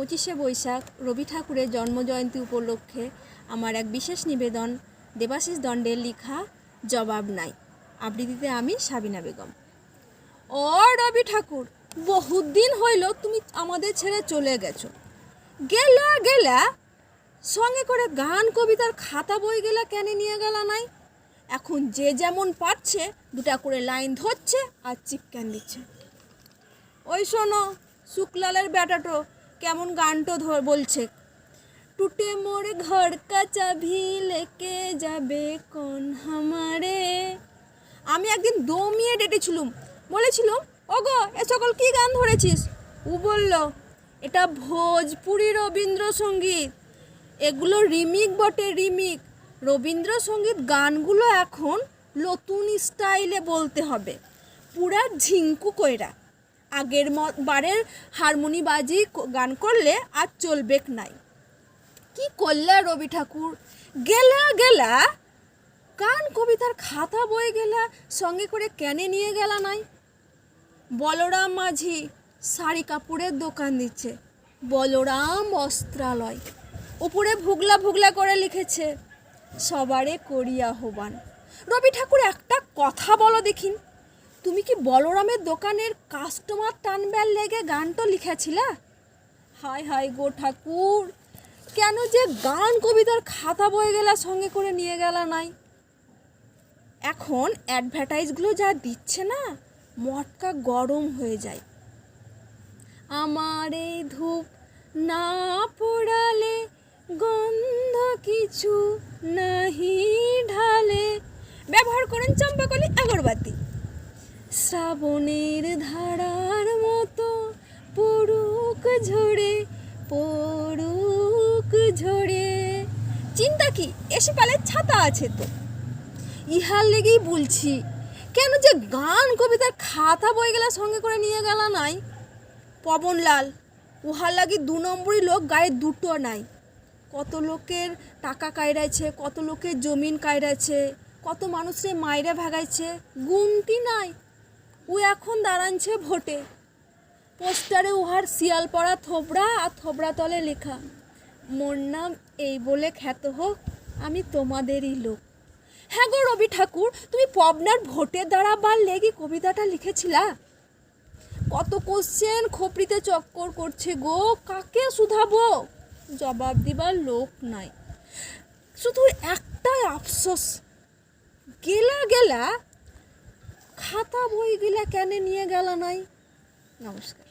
পঁচিশে বৈশাখ রবি ঠাকুরের জন্মজয়ন্তী উপলক্ষে আমার এক বিশেষ নিবেদন, দেবাশিস দণ্ডের লেখা জবাব নাই। আবৃত্তিতে আমি সাবিনা বেগম। ও রবি ঠাকুর, বহুত দিন হইল তুমি আমাদের ছেড়ে চলে গেছো। গেলা গেলা, সঙ্গে করে গান কবিতার খাতা বই গেলা কেন নিয়ে গেলা নাই? এখন যে যেমন পারছে দুটা করে লাইন ধরছে আর চিপক্যান দিচ্ছে। ওই শোনো, শুক্লালের ব্যাটাটো কেমন গানটো ধর বলছে? টুটে মোর ঘর কা চাবি লেকে যাবে কোন হামারে? আমি একদিন দমিয়ে ডেটেছিলুম বলেছিলুম, ওগো, এ সকল কি গান ধরেছিস? ও বলল, এটা ভোজপুরি রবীন্দ্রসঙ্গীত। এগুলো রিমিক বটে, রিমিক। রবীন্দ্রসঙ্গীত গানগুলো এখন নতুন স্টাইলে বলতে হবে। পুরা ঝিঙ্কু কইরা। আগের বারের হারমোনি বাজি গান করলে আর চলবেক নাই। কি করলে রবি ঠাকুর, গেলা গেলা গান কবিতার খাতা বই গেলা, সঙ্গে করে কেনে নিয়ে গেলা নাই। বলরাম মাঝি শাড়ি কাপড়ের দোকান দিচ্ছে, বলরাম বস্ত্রালয় উপরে ভুগলা ভুগলা করে লিখেছে, সবারে করি হবান রবি ঠাকুর একটা কথা বলো দেখিন। তুমি কি বলরামের দোকানের কাস্টমার টানবার লেগে গানটা লিখেছিলা? হায় হায় গো ঠাকুর, কেন যে গান কবিতার খাতা বয়ে গেলা সঙ্গে করে নিয়ে গেলা নাই? এখন অ্যাডভার্টাইজগুলো যা দিচ্ছে না, মটকা গরম হয়ে যায়। আমার এই ধূপ না পোড়ালে, গন্ধ কিছু নাহি ঢালে। ব্যবহার করেন চম্পাকলি আগরবাতি। শ্রাবণের ধারার মতো পড়ুক ঝরে পড়ুক ঝরে। চিন্তা কি? এসে পালে ছাতা আছে তো। ইহার লেগেই বলছি, কেন যে গান কবিতার খাতা বই গেলা সঙ্গে করে নিয়ে গেলা নাই? পবনলাল, উহার লাগি দু নম্বরই লোক গায়ে দুটো নাই। কত লোকের টাকা কায়রাইছে কত লোকের জমিন কায়রাইছে কত মানুষের মায়েরা ভাগাইছে গুমতি নাই। ও এখন দাঁড়ানছে ভোটে। পোস্টারে উহার শিয়াল পড়া থোবড়া আর থোবড়া তলে লেখা, মোর নাম এই বলে খ্যাত হোক, আমি তোমাদেরই লোক। হ্যাঁ গো রবি ঠাকুর, তুমি পবনার ভোটে দাঁড়াবার লেগে কবিতাটা লিখেছিলা? কত কোশ্চেন খোপড়িতে চক্কর করছে গো, কাকে শুধাবো? জবাব দিবার লোক নাই। শুধু একটাই আফসোস, গেলা গেলা খাতা বইগুলা কেন নিয়ে গেল নাই? নমস্কার।